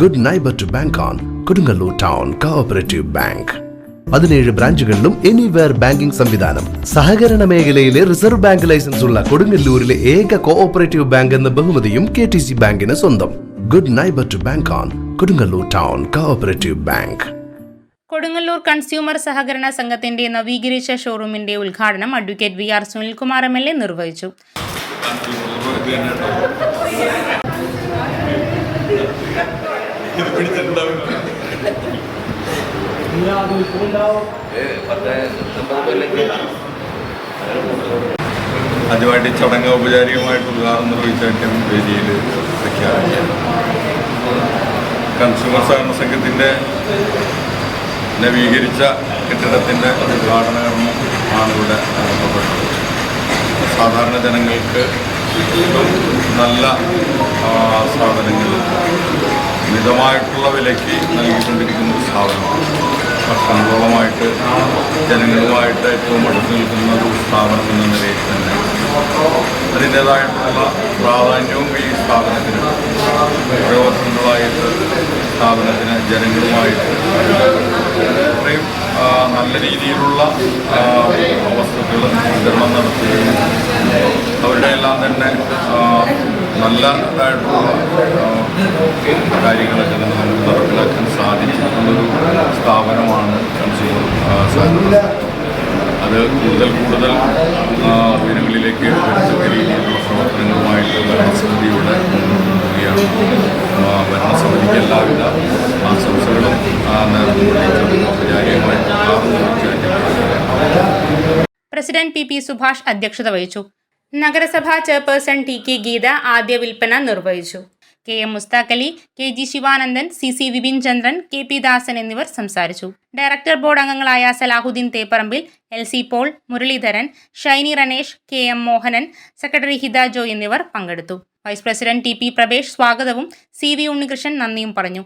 Good neighbour to bank on Kodungallur town cooperative bank പതിനേഴ് ബ്രാഞ്ചുകളിലും anywhere banking സംവിധാനം. സഹകരണ മേഖലയിലെ റിസർവ് ബാങ്ക് ലൈസൻസ് ഉള്ള കൊടുങ്ങല്ലൂരിലെ ഏക കോഓപ്പറേറ്റീവ് ബാങ്ക് എന്ന ബഹുമതിയും കെ ടി സി ബാങ്കിന് സ്വന്തം. Good neighbour to bank on Kodungallur town cooperative bank Kodungallur consumer സഹകരണ സംഘത്തിന്റെ നവീകരിച്ച ഷോറൂമിന്റെ ഉദ്ഘാടനം advocate V R Sunilkumar M L A നിർവഹിച്ചു. ആദ്യമായിട്ട് ഈ ചടങ്ങ് ഔപചാരികമായിട്ട് ഉദ്ഘാടനം നിർവഹിച്ചായിട്ടും വേദിയിൽ പ്രഖ്യാപിക്കുക കൺസ്യൂമർ സഹകരണ സംഘത്തിന്റെ നവീകരിച്ച കെട്ടിടത്തിന്റെ ഉദ്ഘാടന കർമ്മം ആണ് ഇവിടെ നടത്തപ്പെട്ടത് സാധാരണ ജനങ്ങൾക്ക് നല്ല സാധനങ്ങൾ മിതമായിട്ടുള്ള വിലയ്ക്ക് നൽകിക്കൊണ്ടിരിക്കുന്ന ഒരു സ്ഥാപനമാണ്. വർഷങ്ങളോളമായിട്ട് ജനങ്ങളുമായിട്ട് ഏറ്റവും അടുത്ത് നിൽക്കുന്ന ഒരു സ്ഥാപനം എന്ന നിലയിൽ തന്നെ അതിന്റേതായിട്ടുള്ള പ്രാധാന്യവും ഈ സ്ഥാപനത്തിന് ഓരോ വർഷങ്ങളായിട്ട് സ്ഥാപനത്തിന് ജനങ്ങളുമായിട്ട് അത്രയും നല്ല രീതിയിലുള്ള വസ്തുക്കൾ വിതരണം നടത്തുകയും അവരുടെ എല്ലാം തന്നെ നല്ലതായിട്ടുള്ള കാര്യങ്ങളൊക്കെ തന്നെ നമുക്ക് നടപ്പിലാക്കാൻ സാധിച്ചിട്ടുള്ളൊരു സ്ഥാപനമാണ് കൺസ്യൂമർ ആ, സഹകരണ അത് കൂടുതൽ കൂടുതൽ ആ, ഉയരങ്ങളിലേക്ക് രീതിയിലുള്ള പ്രവർത്തനങ്ങളുമായിട്ട് ഭരണസമിതിയുടെ ഭരണസമിതിക്ക് എല്ലാവിധ ആശംസകളും പ്രസിഡന്റ് പി പി സുഭാഷ് അധ്യക്ഷത വഹിച്ചു. നഗരസഭാ ചെയർപേഴ്സൺ ടി കെ ഗീത ആദ്യ വിൽപ്പന നിർവഹിച്ചു. K M Musthaqali K G Sivanandan C C Vipin Chandran K P Dasan എന്നിവർ സംസാരിച്ചു. ഡയറക്ടർ ബോർഡ് അംഗങ്ങളായ Salahuddin Theparambil L C Paul Muraleedharan Shiny Ranesh K M Mohanan secretary Hitha Joy എന്നിവർ പങ്കെടുത്തു. Vice president T P Prabhesh സ്വാഗതവും C V Unnikrishnan നന്ദിയും പറഞ്ഞു.